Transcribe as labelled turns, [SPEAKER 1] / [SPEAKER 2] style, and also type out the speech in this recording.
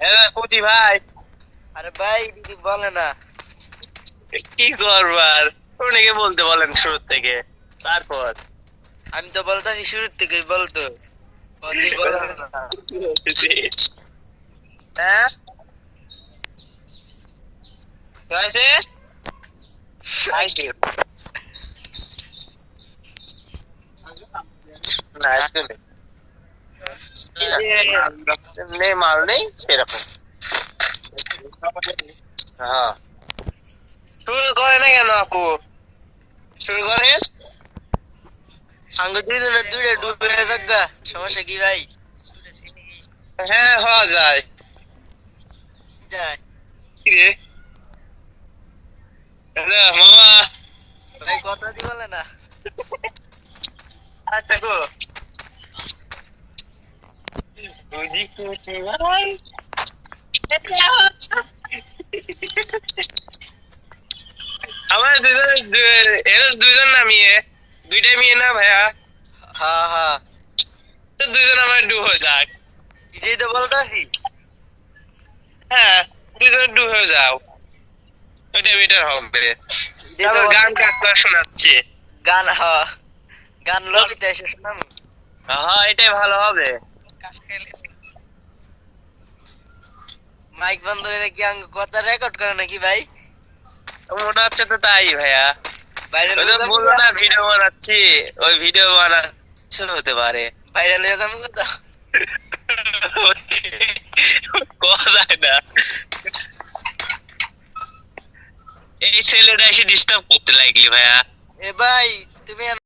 [SPEAKER 1] হ্যাঁ পুঁতি ভাই।
[SPEAKER 2] আরে ভাই দিদি বলে না।
[SPEAKER 1] কি করবার অনেকে বলতে বলেন শুরু থেকে। তারপর?
[SPEAKER 2] আমি তো বলতাছি শুরুর থেকেই বলতো
[SPEAKER 1] হ্যাঁ? হয়েছে? না নেই মাল নেই সেরকম। হ্যাঁ। শুরু করে না কেন আপু? শুরু করে?
[SPEAKER 2] আঙ্গ দুইজনের দুইটা ডুবে থাকা সমস্যা কি ভাই?
[SPEAKER 1] হ্যাঁ হওয়া যায়।
[SPEAKER 2] যায়।
[SPEAKER 1] রে? হ্যালো মামা।
[SPEAKER 2] ভাই কথা দি বলে না।
[SPEAKER 1] আচ্ছা গো। খুশি ভাই আমার দুজন এর দুজন না মেয়ে। দুইটাই মেয়ে না ভাইয়া?
[SPEAKER 2] হ্যাঁ হ্যাঁ
[SPEAKER 1] তো দুজন আমার ডু হয়ে যাক।
[SPEAKER 2] এটাই তো বলতাছি
[SPEAKER 1] হ্যাঁ দুজন ডু হয়ে যাও। ওইটা বেটার হবে। তারপর গান কাজ করে শোনাচ্ছে।
[SPEAKER 2] গান হ্যাঁ গান লবিতে এসে শোনাম
[SPEAKER 1] হ্যাঁ এটাই ভালো হবে।
[SPEAKER 2] মাইক বন্ধ করে কি আঙ্গ কথা রেকর্ড করে নাকি ভাই?
[SPEAKER 1] মনে হচ্ছে তো তাই ভাইয়া।
[SPEAKER 2] বাইরে
[SPEAKER 1] বলল না ভিডিও বানাচ্ছি ওই ভিডিও বানাচ্ছে হতে পারে।
[SPEAKER 2] ভাইরাল হয়ে যাব কথা।
[SPEAKER 1] কথা না। এই ছেলেটা এসে ডিস্টার্ব করতে লাগলি ভাইয়া।
[SPEAKER 2] এ ভাই তুমি